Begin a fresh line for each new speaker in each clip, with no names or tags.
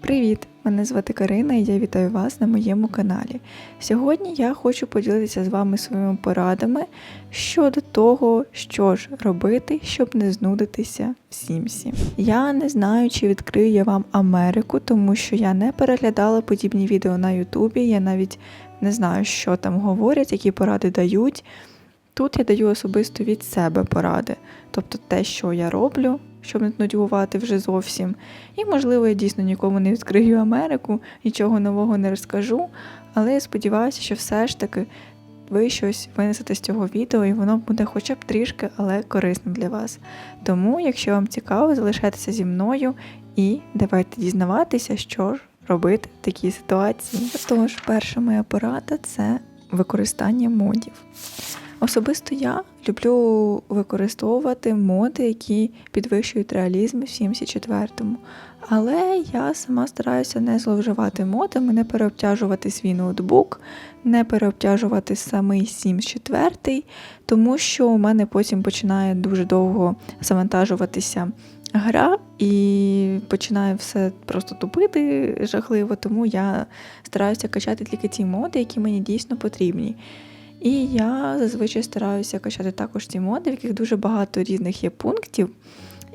Привіт! Мене звати Карина і я вітаю вас на моєму каналі. Сьогодні я хочу поділитися з вами своїми порадами щодо того, що ж робити, щоб не знудитися в Сімсі. Я не знаю, чи відкрию я вам Америку, тому що я не переглядала подібні відео на Ютубі. Я навіть не знаю, що там говорять, які поради дають. Тут я даю особисто від себе поради, тобто те, що я роблю, щоб не нудьгувати вже зовсім. І, можливо, я дійсно нікому не відкрию Америку, нічого нового не розкажу, але я сподіваюся, що все ж таки ви щось винесете з цього відео, і воно буде хоча б трішки, але корисним для вас. Тому, якщо вам цікаво, залишайтеся зі мною і давайте дізнаватися, що ж робити в такій ситуації. Тож, перша моя порада це використання модів. Особисто я люблю використовувати моди, які підвищують реалізм в 74-му. Але я сама стараюся не зловживати модами, не переобтяжувати свій ноутбук, не переобтяжувати самий 74, тому що у мене потім починає дуже довго завантажуватися гра і починає все просто тупити жахливо, тому я стараюся качати тільки ті моди, які мені дійсно потрібні. І я зазвичай стараюся качати також ті моди, в яких дуже багато різних є пунктів,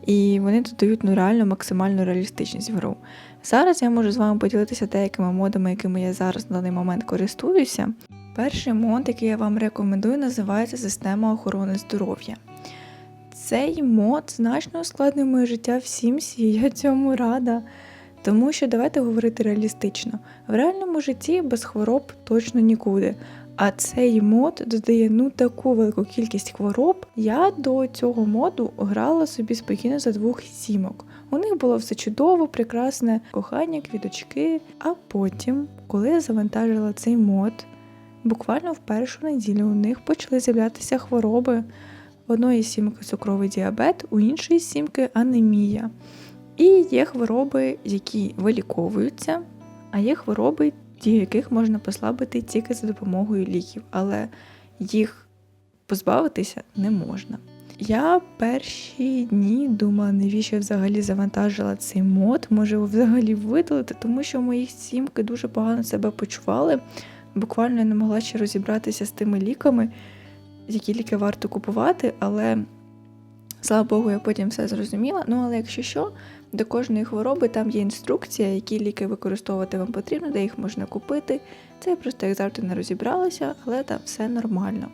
і вони додають ну, реально максимальну реалістичність в гру. Зараз я можу з вами поділитися деякими модами, якими я зараз на даний момент користуюся. Перший мод, який я вам рекомендую, називається Система охорони здоров'я. Цей мод значно ускладнює моє життя в Сімсі, я цьому рада. Тому що давайте говорити реалістично. В реальному житті без хвороб точно нікуди. А цей мод додає ну таку велику кількість хвороб. Я до цього моду грала собі спокійно за двох сімок. У них було все чудово, прекрасне кохання, квіточки. А потім, коли я завантажила цей мод, буквально в першу неділю у них почали з'являтися хвороби. В одної сімки цукровий діабет, у іншої сімки анемія. І є хвороби, які виліковуються, а є хвороби, ті, яких можна послабити тільки за допомогою ліків, але їх позбавитися не можна. Я перші дні думала, навіщо я взагалі завантажила цей мод, може його взагалі видалити, тому що мої сімки дуже погано себе почували. Буквально я не могла ще розібратися з тими ліками, які ліки варто купувати, але слава Богу, я потім все зрозуміла. Ну, але якщо що, до кожної хвороби там є інструкція, які ліки використовувати вам потрібно, де їх можна купити. Це я просто як завжди не розібралася, але там все нормально.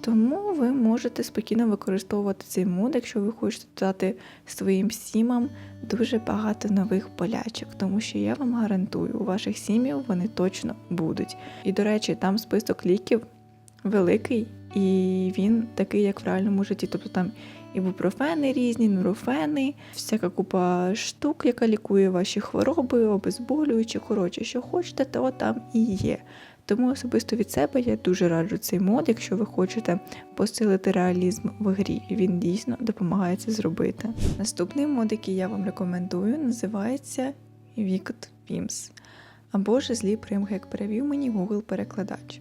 Тому ви можете спокійно використовувати цей мод, якщо ви хочете дати своїм сімам дуже багато нових болячок, тому що я вам гарантую, у ваших сім'їв вони точно будуть. І, до речі, там список ліків великий, і він такий, як в реальному житті. Тобто там ібупрофени різні, нурофени, всяка купа штук, яка лікує ваші хвороби, обезболюючі, коротше, що хочете, то там і є. Тому особисто від себе я дуже раджу цей мод, якщо ви хочете посилити реалізм в грі. Він дійсно допомагає це зробити. Наступний мод, який я вам рекомендую, називається Wicked Pims. Або ж злі примхи, як перевів мені Google перекладач.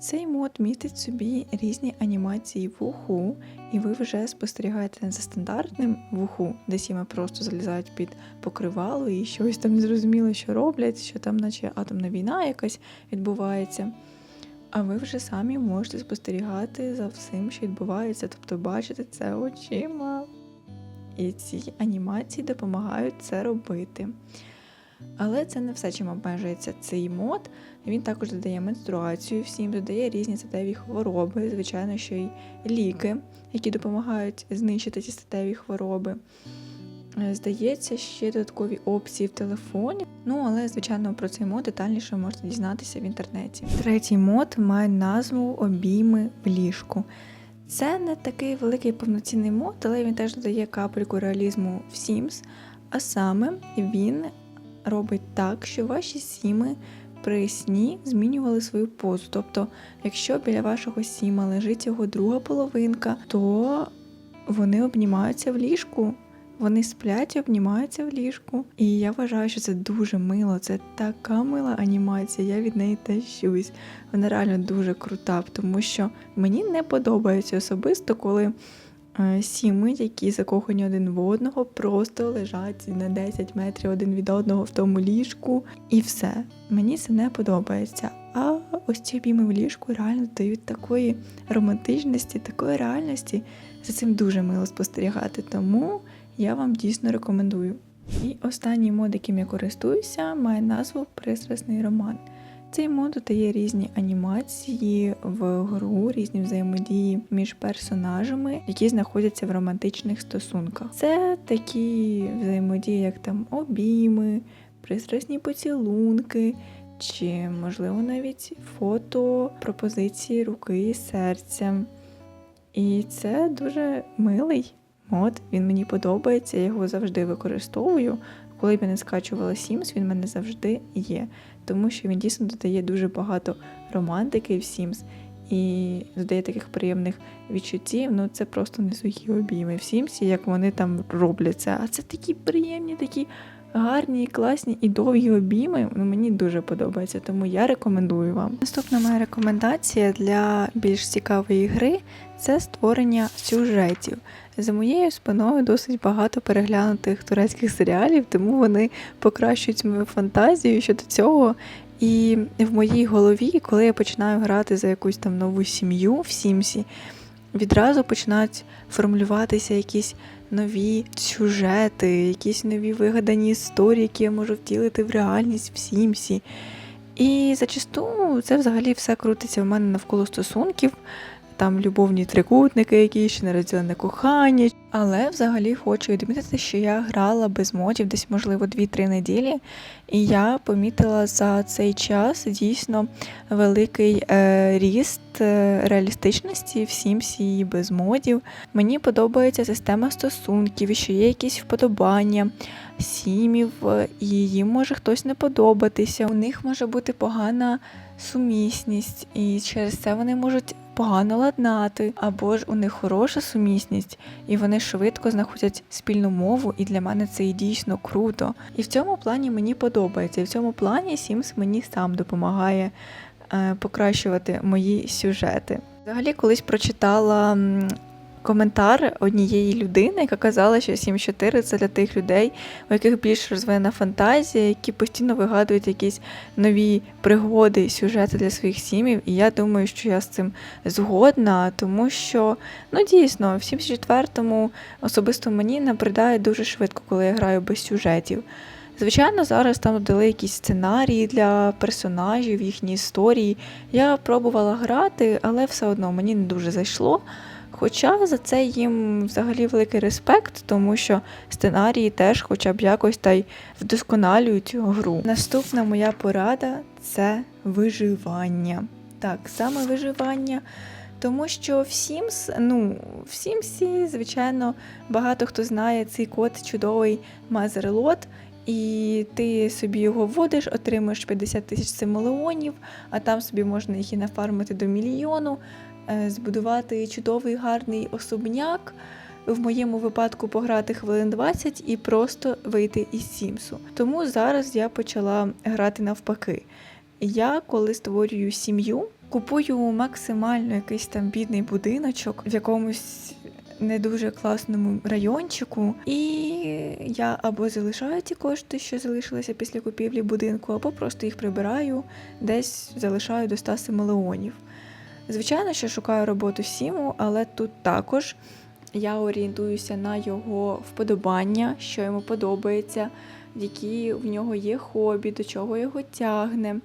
Цей мод містить собі різні анімації в уху, і ви вже спостерігаєте не за стандартним в уху, де сіми просто залізають під покривало і щось там незрозуміло, що роблять, що там, наче атомна війна якась відбувається. А ви вже самі можете спостерігати за всім, що відбувається, тобто бачити це очима. І ці анімації допомагають це робити. Але це не все, чим обмежується цей мод. Він також додає менструацію всім, додає різні статеві хвороби, звичайно, що й ліки, які допомагають знищити ці статеві хвороби. Е, Здається, ще додаткові опції в телефоні. Ну, але, звичайно, про цей мод детальніше можете дізнатися в інтернеті. Третій мод має назву Обійми в ліжку. Це не такий великий повноцінний мод, але він теж додає капельку реалізму в Sims. А саме він робить так, що ваші сіми при сні змінювали свою позу. Тобто, якщо біля вашого сіма лежить його друга половинка, то вони обнімаються в ліжку. Вони сплять і обнімаються в ліжку. І я вважаю, що це дуже мило. Це така мила анімація. Я від неї тащусь. Вона реально дуже крута, тому що мені не подобається особисто, коли сіми, які закохані один в одного, просто лежать на 10 метрів один від одного в тому ліжку, і все. Мені це не подобається. А ось ці обійми в ліжку реально дають такої романтичності, такої реальності. За цим дуже мило спостерігати, тому я вам дійсно рекомендую. І останній мод, яким я користуюся, має назву Пристрасний роман. Цей мод дає різні анімації в гру, різні взаємодії між персонажами, які знаходяться в романтичних стосунках. Це такі взаємодії, як там обійми, пристрасні поцілунки, чи, можливо, навіть фото, пропозиції руки і серця. І це дуже милий мод, він мені подобається, я його завжди використовую. Коли б я не скачувала Sims, він в мене завжди є, тому що він дійсно додає дуже багато романтики в Sims і додає таких приємних відчуттів. Ну це просто не сухі обійми в Sims, як вони там робляться. А це такі приємні, такі гарні, класні і довгі обійми. Ну мені дуже подобається, тому я рекомендую вам. Наступна моя рекомендація для більш цікавої гри це створення сюжетів. За моєю спиною досить багато переглянутих турецьких серіалів, тому вони покращують мою фантазію щодо цього. І в моїй голові, коли я починаю грати за якусь там нову сім'ю в Сімсі, відразу починають формулюватися якісь нові сюжети, якісь нові вигадані історії, які я можу втілити в реальність в Сімсі. І зачасту це взагалі все крутиться в мене навколо стосунків, там любовні трикутники, якісь нерозділене кохання. Але взагалі хочу відмітити, що я грала без модів десь, можливо, 2-3 неділі, і я помітила за цей час дійсно великий е, ріст е, реалістичності в Сімсі без модів. Мені подобається система стосунків, що є якісь вподобання сімів, е, і їм може хтось не подобатися. У них може бути погана сумісність, і через це вони можуть погано ладнати, або ж у них хороша сумісність, і вони швидко знаходять спільну мову, і для мене це і дійсно круто. І в цьому плані мені подобається. І в цьому плані Sims мені сам допомагає е, покращувати мої сюжети. Взагалі, колись прочитала коментар однієї людини, яка казала, що 7.4 це для тих людей, у яких більш розвинена фантазія, які постійно вигадують якісь нові пригоди, сюжети для своїх сім'їв. І я думаю, що я з цим згодна, тому що ну дійсно, в 74-му особисто мені набридає дуже швидко, коли я граю без сюжетів. Звичайно, зараз там додали якісь сценарії для персонажів, їхні історії. Я пробувала грати, але все одно мені не дуже зайшло. Хоча за це їм взагалі великий респект, тому що сценарії теж хоча б якось та й вдосконалюють гру. Наступна моя порада це виживання. Так, саме виживання. Тому що в Sims, ну, в Sims, звичайно, багато хто знає цей код чудовий Мазерлот, і ти собі його вводиш, отримуєш 50 тисяч симолеонів, а там собі можна їх і нафармити до мільйону, збудувати чудовий гарний особняк. В моєму випадку пограти хвилин 20 і просто вийти із Сімсу. Тому зараз я почала грати навпаки. Я, коли створюю сім'ю, купую максимально якийсь там бідний будиночок в якомусь не дуже класному райончику, і я або залишаю ті кошти, що залишилися після купівлі будинку, або просто їх прибираю, десь залишаю до 100 симолеонів. Звичайно, що шукаю роботу Сіму, але тут також я орієнтуюся на його вподобання, що йому подобається, які в нього є хобі, до чого його тягне.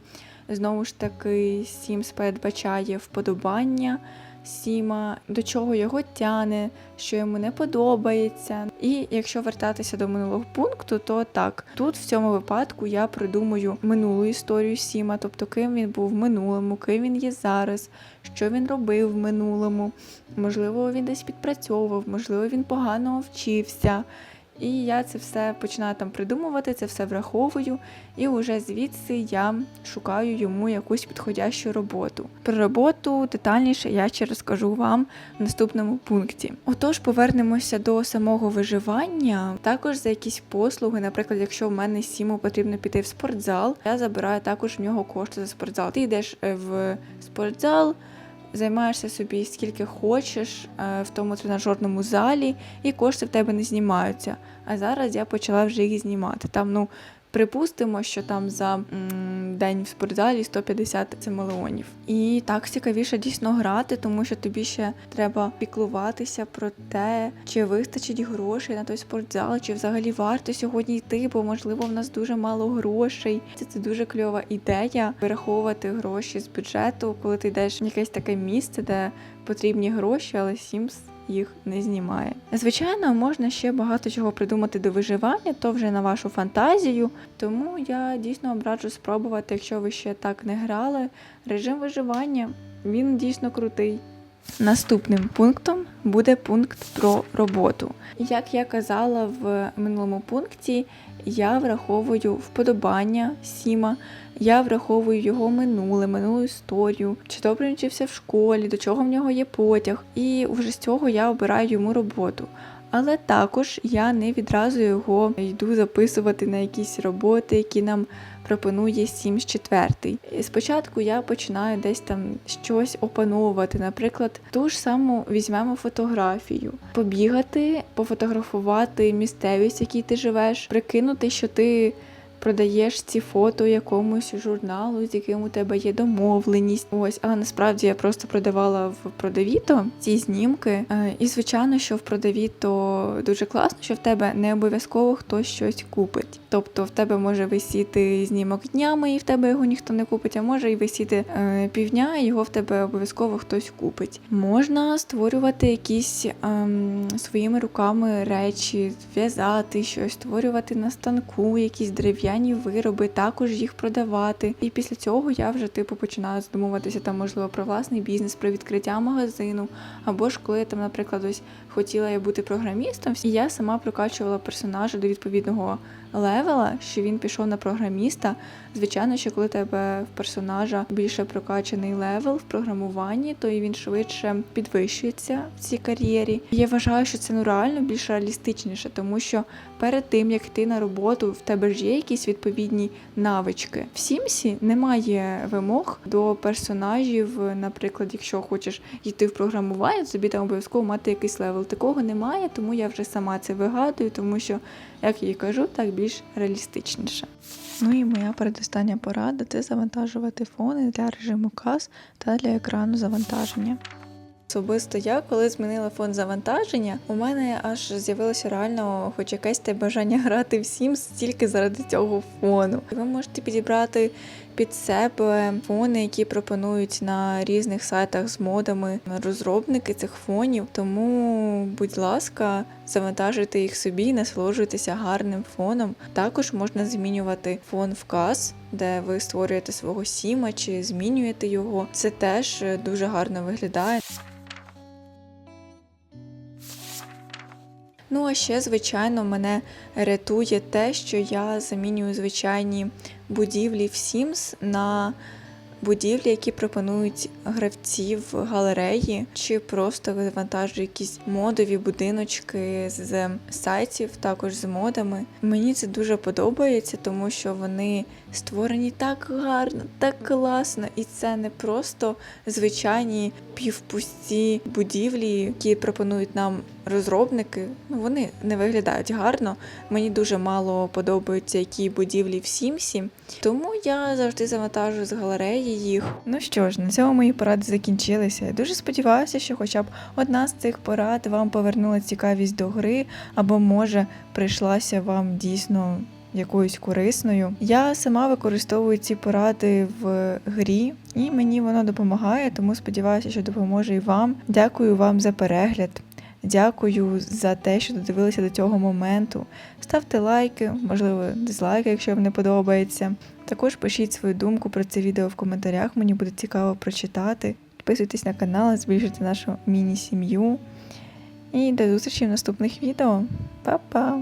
Знову ж таки, Sims передбачає вподобання Сіма, до чого його тяне, що йому не подобається. І якщо вертатися до минулого пункту, то так, тут в цьому випадку я придумую минулу історію Сіма, тобто ким він був в минулому, ким він є зараз, що він робив в минулому. Можливо, він десь підпрацьовував, можливо, він погано вчився. І я це все починаю там придумувати, це все враховую, і вже звідси я шукаю йому якусь підходящу роботу. Про роботу детальніше я ще розкажу вам в наступному пункті. Отож, повернемося до самого виживання. Також за якісь послуги, наприклад, якщо в мене сіму потрібно піти в спортзал, я забираю також в нього кошти за спортзал. Ти йдеш е, в спортзал займаєшся собі скільки хочеш е, в тому тренажерному залі, і кошти в тебе не знімаються. А зараз я почала вже їх знімати. Там, ну, Припустимо, що там за день в спортзалі 150 мільйонів. І так цікавіше дійсно грати, тому що тобі ще треба піклуватися про те, чи вистачить грошей на той спортзал, чи взагалі варто сьогодні йти, бо можливо в нас дуже мало грошей. Це, це дуже кльова ідея вираховувати гроші з бюджету, коли ти йдеш в якесь таке місце, де потрібні гроші, але Sims їх не знімає. Звичайно, можна ще багато чого придумати до виживання, то вже на вашу фантазію. Тому я дійсно обраджу спробувати, якщо ви ще так не грали. Режим виживання він дійсно крутий. Наступним пунктом буде пункт про роботу. Як я казала в минулому пункті, я враховую вподобання Сіма, я враховую його минуле, минулу історію, чи добре він вчився в школі, до чого в нього є потяг. І вже з цього я обираю йому роботу. Але також я не відразу його йду записувати на якісь роботи, які нам пропонує Sims 4. Спочатку я починаю десь там щось опановувати. Наприклад, ту ж саму візьмемо фотографію, побігати, пофотографувати місцевість, в якій ти живеш, прикинути, що ти. Продаєш ці фото якомусь журналу, з яким у тебе є домовленість. Ось, але насправді я просто продавала в продавіто ці знімки. Е, І звичайно, що в продавіто дуже класно, що в тебе не обов'язково хтось щось купить. Тобто в тебе може висіти знімок днями, і в тебе його ніхто не купить, а може і висіти е, півдня, і його в тебе обов'язково хтось купить. Можна створювати якісь ем, своїми руками речі, в'язати щось, створювати на станку, якісь дерев'яні вироби, також їх продавати. І після цього я вже типу починаю задумуватися там, можливо, про власний бізнес, про відкриття магазину. Або ж коли там, наприклад, ось хотіла я бути програмістом, і я сама прокачувала персонажа до відповідного левела, що він пішов на програміста. Звичайно, що коли тебе в персонажа більше прокачаний левел в програмуванні, то і він швидше підвищується в цій кар'єрі. Я вважаю, що це ну реально більш реалістичніше, тому що перед тим як йти на роботу, в тебе ж є якісь відповідні навички. В Сімсі немає вимог до персонажів. Наприклад, якщо хочеш йти в програмування, тобі там обов'язково мати якийсь левел. Такого немає, тому я вже сама це вигадую, тому що, як я і кажу, так більш реалістичніше. Ну і моя передостання порада це завантажувати фони для режиму кас та для екрану завантаження. Особисто я, коли змінила фон завантаження, у мене аж з'явилося реально хоч якесь те бажання грати в Sims тільки заради цього фону. Ви можете підібрати під себе фони, які пропонують на різних сайтах з модами розробники цих фонів. Тому, будь ласка, завантажуйте їх собі, насолоджуйтеся гарним фоном. Також можна змінювати фон в каз, де ви створюєте свого сіма чи змінюєте його. Це теж дуже гарно виглядає. Ну а ще, звичайно, мене рятує те, що я замінюю звичайні будівлі в Sims на будівлі, які пропонують гравці в галереї, чи просто вивантажую якісь модові будиночки з сайтів, також з модами. Мені це дуже подобається, тому що вони створені так гарно, так класно, і це не просто звичайні півпусті будівлі, які пропонують нам розробники. Ну вони не виглядають гарно. Мені дуже мало подобаються які будівлі в Сімсі, тому я завжди завантажую з галереї їх. Ну що ж, на цьому мої поради закінчилися. Я дуже сподіваюся, що хоча б одна з цих порад вам повернула цікавість до гри, або може прийшлася вам дійсно якоюсь корисною. Я сама використовую ці поради в грі, і мені воно допомагає, тому сподіваюся, що допоможе і вам. Дякую вам за перегляд. Дякую за те, що додивилися до цього моменту. Ставте лайки, можливо, дизлайки, якщо вам не подобається. Також пишіть свою думку про це відео в коментарях, мені буде цікаво прочитати. Підписуйтесь на канал, збільшуйте нашу міні-сім'ю. І до зустрічі в наступних відео. Па-па!